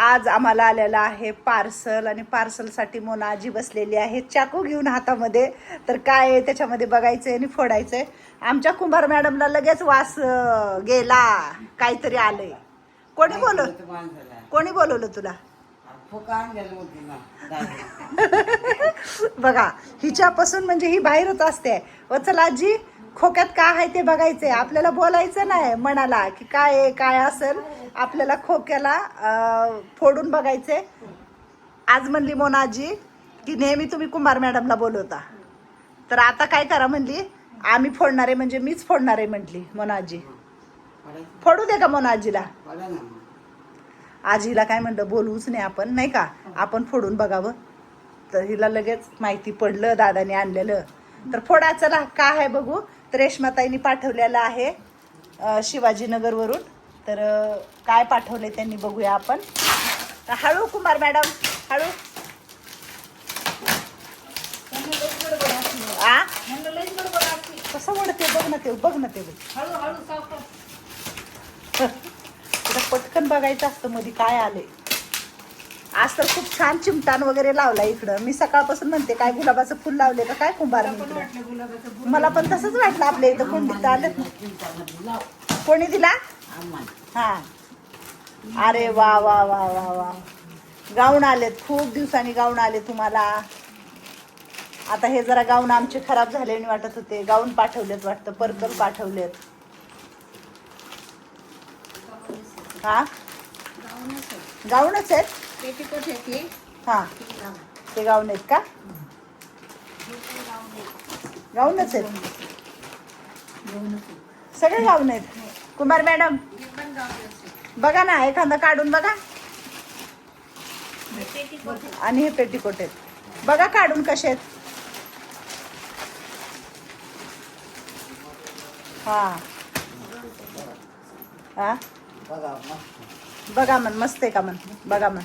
आज आम्हाला आलेलं आहे पार्सल आणि पार्सलसाठी मोना आजी बसलेली आहे. चाकू घेऊन हातामध्ये. तर काय आहे त्याच्यामध्ये बघायचंय आणि फोडायचंय. आमच्या कुंभार मॅडमला लगेच वास गेला. काहीतरी आलंय. कोणी बोलव कोणी बोलवलं तुला? बघा हिच्यापासून म्हणजे ही बाहेरच असते. व चला आजी खोक्यात का आहे ते बघायचंय. आपल्याला बोलायचं नाही मनाला की काय आहे काय असेल. आपल्याला खोक्याला फोडून बघायचंय. आज म्हणली मोनाजी की नेहमी तुम्ही कुंभार मॅडमला बोलवता. तर आता काय करा म्हणली आम्ही फोडणार आहे म्हणजे मीच फोडणार आहे म्हटली मोनाजी. फोडू दे का मोनाजीला? आजीला काय म्हणलं बोलवूच नाही आपण नाही का? आपण फोडून बघावं. तर हिला लगेच माहिती पडलं दादाने आणलेलं. तर फोडा चला काय आहे बघू. रेशमाताईंनी पाठवलेलं आहे शिवाजीनगरवरून. तर काय पाठवले त्यांनी बघूया आपण. हळू कुमार मॅडम हळू. आ? कसं वडते बघ ना ते बघ ना ते. बघ पटकन बघायचं असतं मध्ये काय आले आज तर खूप छान चिमटान वगैरे लावला इकडं. मी सकाळपासून म्हणते काय गुलाबाचं फुल लावले का? काय कुंभार मला पण तसंच वाटलं आपल्या इथं कुंडीत आलं. कोणी दिला? हा. अरे वा वा वा वा वा. गाऊन आलेत. खूप दिवसांनी गाऊन आले तुम्हाला. आता हे जरा गाऊन आमचे खराब झाले आणि वाटत होते. गाऊन पाठवलेत वाटतं. पर्कल पाठवलेत. हा? गाऊनच आहेत. पेटीकोट येते हा. ते गाऊन आहेत का? गाऊनच आहेत. सगळे गाऊन आहेत. कुमार मॅडम बघा ना एखादा काढून बघा. आणि हे पेटीकोट आहेत. बघा काढून कसे आहेत. हा. हा? बघा मन मस्त आहे का मन बघा मन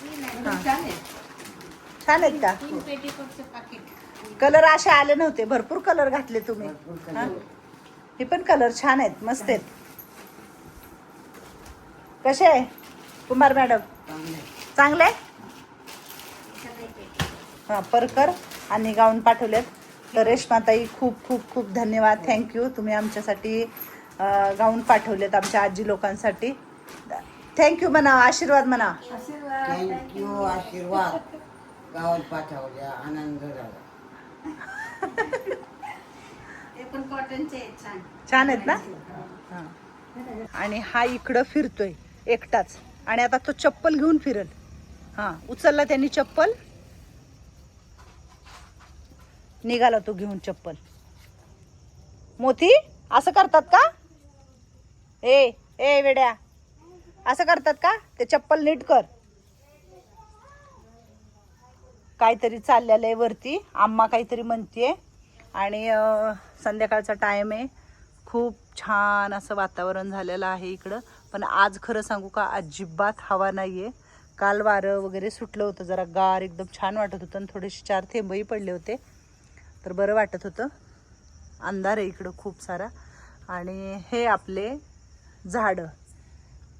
छान आहे. छान आहेत का? तीन पेटीकोटचे पाकिट कलर असे आले नव्हते. भरपूर कलर घातले तुम्ही. हा? हे पण कलर छान आहेत. मस्त आहेत. कसे आहे? कुमार मॅडम? चांगले हा परकर आणि गाऊन पाठवलेत. तर रेश्माताई खूप खूप खूप धन्यवाद. थँक्यू तुम्ही आमच्यासाठी गाऊन पाठवलेत आमच्या आजी लोकांसाठी. थँक्यू म्हणा आशीर्वाद म्हणा आशीर्वाद थँक्यू आशीर्वाद गावात पाठवल्या आनंद झाला ते पण कॉटनचे आहेत छान. छान आहेत ना? हा. आणि हा इकडं फिरतोय एकटाच. आणि आता तो चप्पल घेऊन फिरल. हा उचलला त्यांनी चप्पल. निघाला तो घेऊन चप्पल. मोती असं करतात का? ए ए वेड्या. असं करतात का? ते चप्पल नीट कर. काहीतरी चाललेलं आहे वरती. आम्हा काहीतरी म्हणतीये. आणि संध्याकाळचा टाईम आहे. खूप छान असं वातावरण झालेलं आहे इकडं. पण आज खरं सांगू का अजिबात हवा नाही आहे काल वारं वगैरे सुटलं होतं. जरा गार एकदम छान वाटत होतं आणि थोडेसे चार थेंबही पडले होते. तर बरं वाटत होतं. अंधार आहे इकडं खूप सारा. आणि हे आपले झाडं.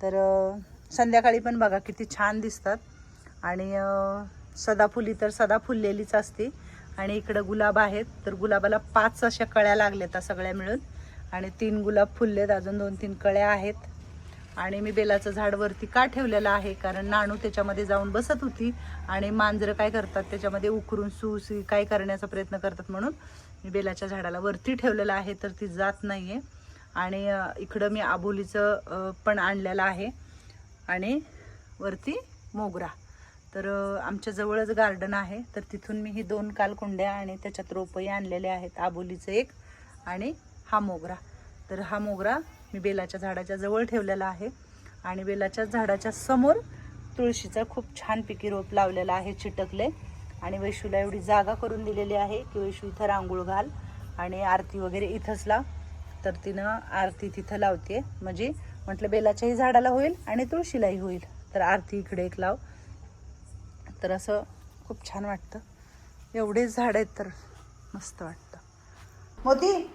तर संध्याकाळी पण बघा किती छान दिसतात. आणि सदाफुली तर सदा फुललेलीच असते. आणि इकडं गुलाब आहेत. तर गुलाबाला पाच अशा कळ्या लागल्यात आ सगळ्या मिळून. आणि तीन गुलाब फुललेत. अजून दोन तीन कळ्या आहेत. आणि मी बेलाचं झाड वरती का ठेवलेलं आहे? कारण नाणू त्याच्यामध्ये जाऊन बसत होती. आणि मांजरं काय करतात? त्याच्यामध्ये उकरून सुसी काय करण्याचा प्रयत्न करतात म्हणून मी बेलाच्या झाडाला वरती ठेवलेलं आहे. तर ती जात नाही आहे आणि इकडं मी आबोलीचं पण आणलेलं आहे. आणि वरती मोगरा. तर आमच्याजवळच आमच्या जवळच गार्डन आहे. तर तिथून मी ही दोन काल कुंड्या आणि त्याच्यात रोपही आणलेले आहेत. आबोलीचं एक आणि हा मोगरा. तर हा मोगरा मी बेलाच्या झाडाच्या जवळ ठेवलेला आहे. आणि बेलाच्या झाडाच्या समोर तुळशीचं खूप छान पिकी रोप लावलेलं आहे चिटकले. आणि वैशूला एवढी जागा करून दिलेली आहे की वैशू इथं रांगोळ घाल आणि आरती वगैरे इथंच लाव. तर तिनं आरती तिथं लावते. म्हणजे म्हटलं बेलाच्याही झाडाला होईल आणि तुळशीलाही होईल. तर आरती इकडे एक लाव. तर असं खूप छान वाटतं. एवढेच झाड आहेत तर मस्त वाटतं. मोती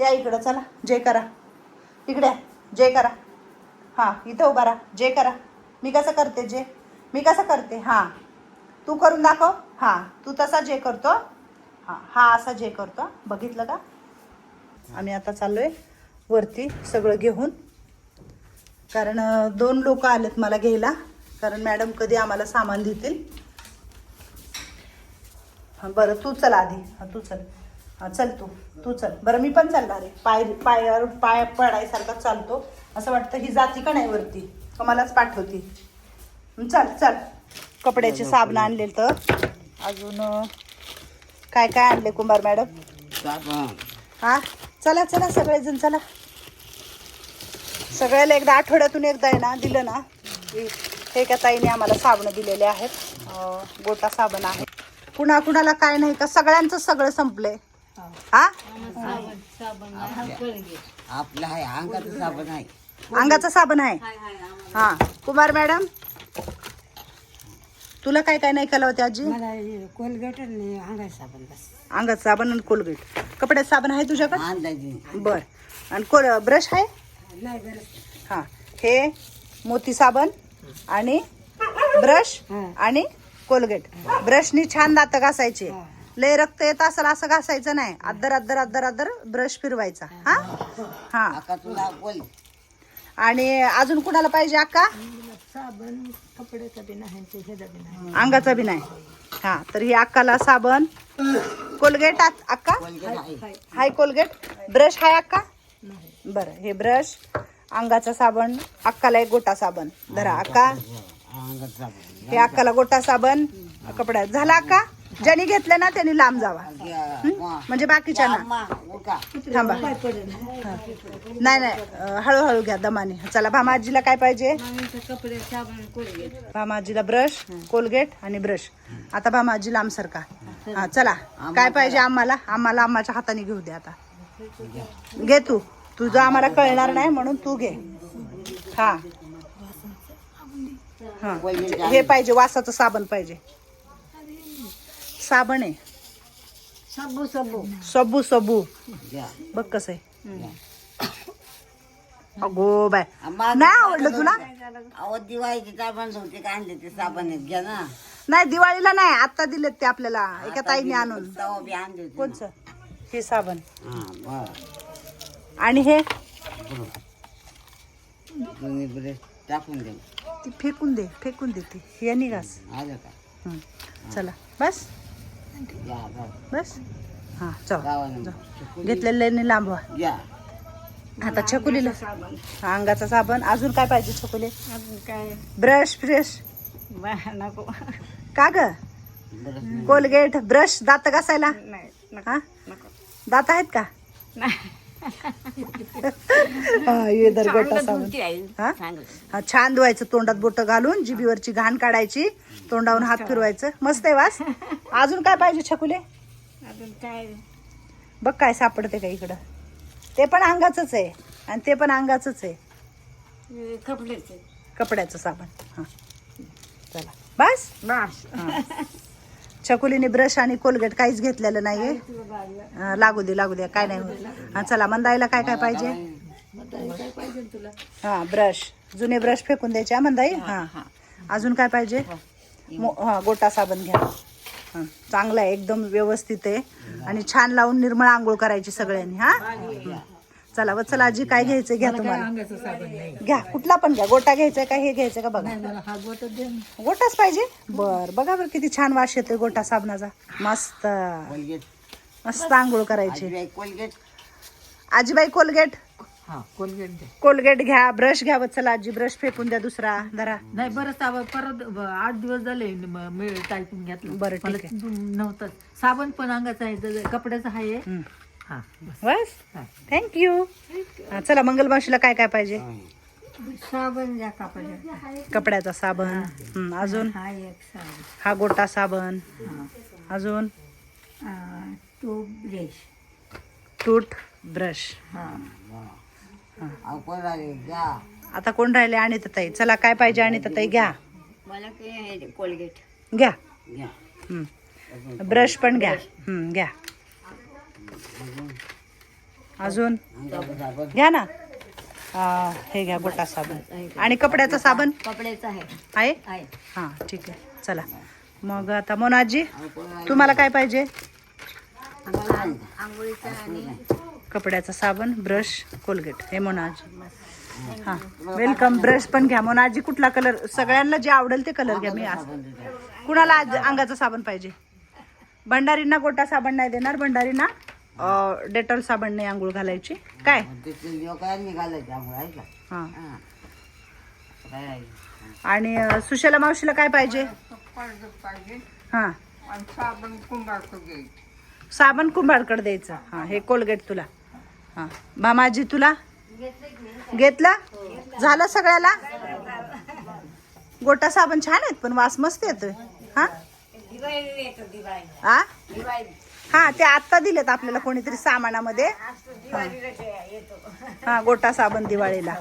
या इकडं चला. जय करा. इकडे जय करा. हां इथं उभा राहा. जय करा. मी कसं करते जे? मी कसं करते? हां. तू करून दाखव. हां तू तसा जे करतो. हां हा असा जे करतो. बघितलं का? आम्ही आता चाललोय वरती सगळं घेऊन. कारण दोन लोक आलेत मला घ्यायला. कारण मॅडम कधी आम्हाला सामान देतील. हां बरं तू चल आधी. हां तू चल. हां चल तू. तू चल. बरं मी पण चालणार आहे. पाय पायावर पाय पडायसारखा चालतो. असं वाटतं ही जाती का नाही वरती? मलाच पाठवती? चल चल. कपड्याचे साबण आणले तर. अजून काय काय आणले कुंभार मॅडम? साबण. हा? चला चला सगळेजण चला. सगळ्याला एकदा आठवड्यातून एकदा आहे ना दिलं ना हे का ताईने आम्हाला साबणं दिलेले आहेत. गोटा साबण आहे. कुणा कुणाला काय नाही का सगळ्यांचं सगळं संपलंय. हा? आपलं आहे अंगाचं साबण आहे. अंगाचा साबण आहे. हा. कुमार मॅडम? तुला काय काय नाही केलं होते आजी? मला कोलगेट आणि अंगाचा साबण बस. अंगाचं साबण आणि कोलगेट. कपड्याचं साबण आहे तुझ्याकडे? अंदाजे. बर. आणि कोल ब्रश आहे? नाही गरज हा. हे मोती साबण आणि ब्रश आणि कोलगेट. ब्रशनी छान दात घासायचे. लय रक्त येत असेल असं घासायचं नाही. अद्दर अद्दर अद्दर अद्दर ब्रश फिरवायचा. हा? हा. तुला बोल. आणि अजून कुणाला पाहिजे अक्का? साबण कपड्याचा बी नाही ते ह्याचा बी नाही. अंगाचा बी नाही. हा तर ही अक्काला साबण. कोलगेट अक्का? हाय कोलगेट. ब्रश हाय अक्का? बरं हे ब्रश. अंगाचा साबण. अक्काला एक गोटा साबण. धरा अक्का. अंगाचं साबण. हे अक्काला गोटा साबण. कपड्यात. झाला अक्का? ज्यांनी घेतलं ना त्यांनी लांब जावा. म्हणजे बाकीच्या ना. अम्मा, उरका. थांबा. हा. नाही नाही अं, हळूहळू घ्या दमाने. चला भामाजीला काय पाहिजे? कपडे साबण कोलगेट भामाजीला ब्रश कोलगेट आणि ब्रश. आता भामाजी लांब सरका हा चला. काय पाहिजे आम्हाला? आम्हाला आम्हाच्या हाताने घेऊ दे आता. घे तू. तुझं आम्हाला कळणार नाही म्हणून तू घे. हा. हा. हे पाहिजे वासाचं साबण पाहिजे. साबण आहे. सबू सबू. सबू सबू. बघ कसं आहे. अगो बाय. नाही आवडलं तुला? अहो दिवाळीचे साबण होते का आणले ते साबण घ्या ना. नाही दिवाळीला नाही आता दिलेत ते आपल्याला एका ताईने आणून. कोणचं? हे साबण. हा आणि हे? टाकून दे. ती फेकून दे फेकून दे ती हे निघास. चला बस. बस? हा चल. घेतलेले लांबवा. आता छकुलीला. हा, अंगाचा साबण. अजून काय पाहिजे छकुले? अजून काय? ब्रश फ्रेश नको. का ग? ब्रश कोलगेट ब्रश दात घासायला? नाही नको. हा? नको. दात आहेत का? नाही. गोटा हा? छान धुवायचं तोंडात बोट घालून जिबीवरची घाण काढायची तोंडावरून हात फिरवायचं. मस्त आहे वास. अजून काय पाहिजे छकुले? अजून काय? बघ काय सापडते का इकडं. ते पण अंगाचंच आहे. आणि ते पण अंगाचंच आहे. कपड्याचे. कपड्याचं साबण. हां. चला. बस? बस. छकुलीने ब्रश आणि कोलगेट काहीच घेतलेलं नाहीये. लागू दे लागू दे काय नाही होत. हां चला मंदाईला काय काय पाहिजे? हा हां ब्रश. जुने ब्रश फेकून द्यायचे हां मंदाई? हां. अजून काय पाहिजे? मो- हां गोटा साबण घ्या. हां चांगलं आहे एकदम व्यवस्थित आहे. आणि छान लावून निर्मळ आंघोळ करायची सगळ्यांनी हां? चला व चला आजी काय घ्यायचं घ्या तुम्हाला. अंगाचं साबण नाही घ्या. कुठला पण घ्या. गोटा घ्यायचा का हे घ्यायचं का बघा. मला हा गोट दे ना. गोटाच पाहिजे? बर बघा बरं किती छान वास येतोय गोटा साबणाचा. मस्त. कोलगेट. मस्त आंघोळ करायची. आजीबाई कोलगेट. आजीबाई कोलगेट? हा कोलगेट दे कोलगेट घ्या ब्रश घ्या व चला आजी ब्रश फेकून द्या दुसरा धरा नाही बरं साबण परत ब- आठ दिवस झाले म- मी टायपून घेतलं. बरं, ठीक मला आहे. तिथून नव्हतं. साबण पण अंगाचा आहे कपड्याचा आहे. हं. हा. बस. बस हा. थँक्यू चला मंगलमाशीला काय काय पाहिजे? साबण द्या कपड्याचा कपड्याचा साबण. हं, अजून? हा एक साबण. हा गोटा साबण. अजून? आ, तो ब्रश. टूट ब्रश हा आता कोण राहिले? आणि ताई चला काय पाहिजे आणि ताई घ्या. मला काय कोलगेट घ्या. घ्या. हं. ब्रश पण घ्या. हं, घ्या. अजून? घ्या ना. आ, हे घ्या गोटा साबण. आणि कपड्याचा साबण? कपड्याचं आहे. आहे? आहे. हां ठीक आहे. चला. मग आता मोनाजी तुम्हाला काय पाहिजे? आम्हाला आंघोळीचं आणि कपड्याचा साबण ब्रश कोलगेट. हे मोनाजी. हां. वेलकम ब्रश पण घ्या. मोनाजी कुठला कलर सगळ्यांना जे आवडेल ते कलर घ्या. मी आज कुणाला आज अंगाचा साबण पाहिजे? भंडारींना गोटा साबण नाही देणार. भंडारींना डेटॉल साबण नाही आंघोळ घालायची. काय? हां? आणि सुशला मावशीला काय पाहिजे? हां. साबण कुंभार साबण कुंभारकडे द्यायचं. हां हे कोलगेट तुला. हां. भामाजी तुला? घेतला? झालं सगळ्याला? गोटा साबण छान आहेत पण वास मस्त येतोय. हा? आ? हा ते आत्ता दिलेत आपल्याला कोणीतरी सामानामध्ये. हा गोटा साबण दिवाळीला.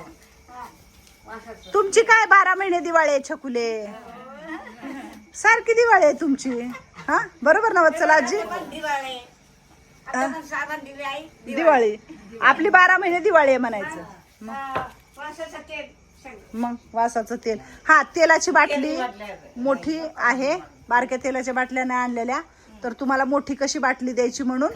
तुमची काय बारा महिने दिवाळी आहे छकुले? सारखी दिवाळी आहे तुमची. हा बरोबर ना वत्सला आजी? दिवाळी. आपली बारा महिने दिवाळी आहे म्हणायचं. मग वासाचं तेल. हा तेलाची बाटली मोठी आहे. बारक्या तेलाच्या बाटल्या नाही आणलेल्या. तर तुम्हाला मोठी कशी बाटली द्यायची म्हणून?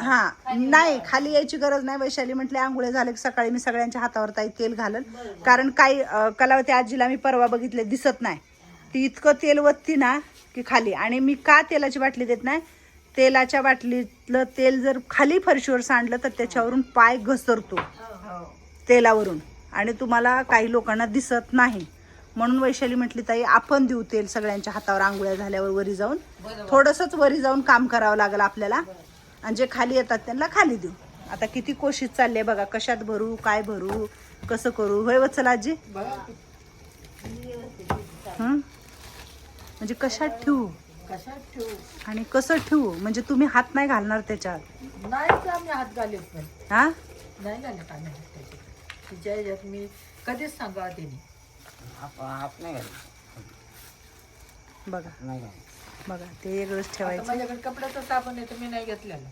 हा. नाही खाली यायची गरज नाही. वैशाली म्हटले आंघोळे झाले की सकाळी मी सगळ्यांच्या हातावर ताई तेल घालन. कारण काही अं, कलावती आजीला मी परवा बघितले दिसत नाही. ती इतकं तेल वत्ती ना की खाली. आणि मी का तेलाची बाटली देत नाही? तेलाच्या बाटलीतलं तेल जर खाली फरशीवर सांडलं तर त्याच्यावरून पाय घसरतो. तेलावरून. आणि तुम्हाला काही लोकांना दिसत नाही. म्हणून वैशाली म्हटली ताई आपण देऊ तेल सगळ्यांच्या हातावर आंघोळ्या झाल्यावर वरी जाऊन. थोडंसंच वरी जाऊन काम करावं लागेल आपल्याला. आणि जे खाली येतात त्यांना खाली देऊ. आता किती कोशिश चालली आहे बघा कशात भरू काय भरू कसं करू. होय वत्सल आजी? म्हणजे कशात ठेवू? कशात ठेवू? आणि कसं ठेवू? म्हणजे तुम्ही हात नाही घालणार त्याच्यात. नाही हात हा? नाही घालत आम्ही हात त्याच्यात. तिच्या ह्याच्यात मी कधीच सांगा त्यांनी आप- आप नाही घालत. बघा. नाही घालत. बघा ते वेगळंच आता ठेवायचं. माझ्याकडे कपड्याचं साबण आहे तर मी नाही घेतलेलं.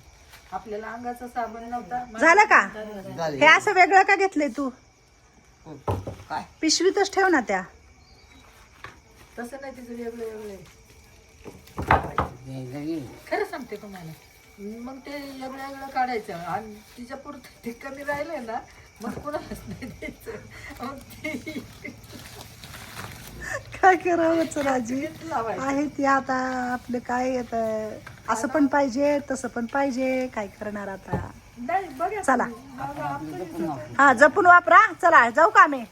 आपल्याला अंगाचा साबण नव्हता झालं का? झाले. हे असं वेगळं का घेतलंय तू? काय? पिशवीतच ठेव ना त्या. तसं नाही तिचं वेगळं वेगळं आहे. हे खरं सांगते तुम्हाला. मग ते वेगळं वेगळं काढायचं. आणि तिच्या पुरतं ते कमी राहिलंय ना मग कुणालाच नाही द्यायचं. मग ते काय करावं चलाजी लावायचं. आहे ती आता आपलं काय आता असं पण पाहिजे तसं पण पाहिजे. काय करणार आता? चला. हा जपून वापरा. चला जाऊ का आम्ही?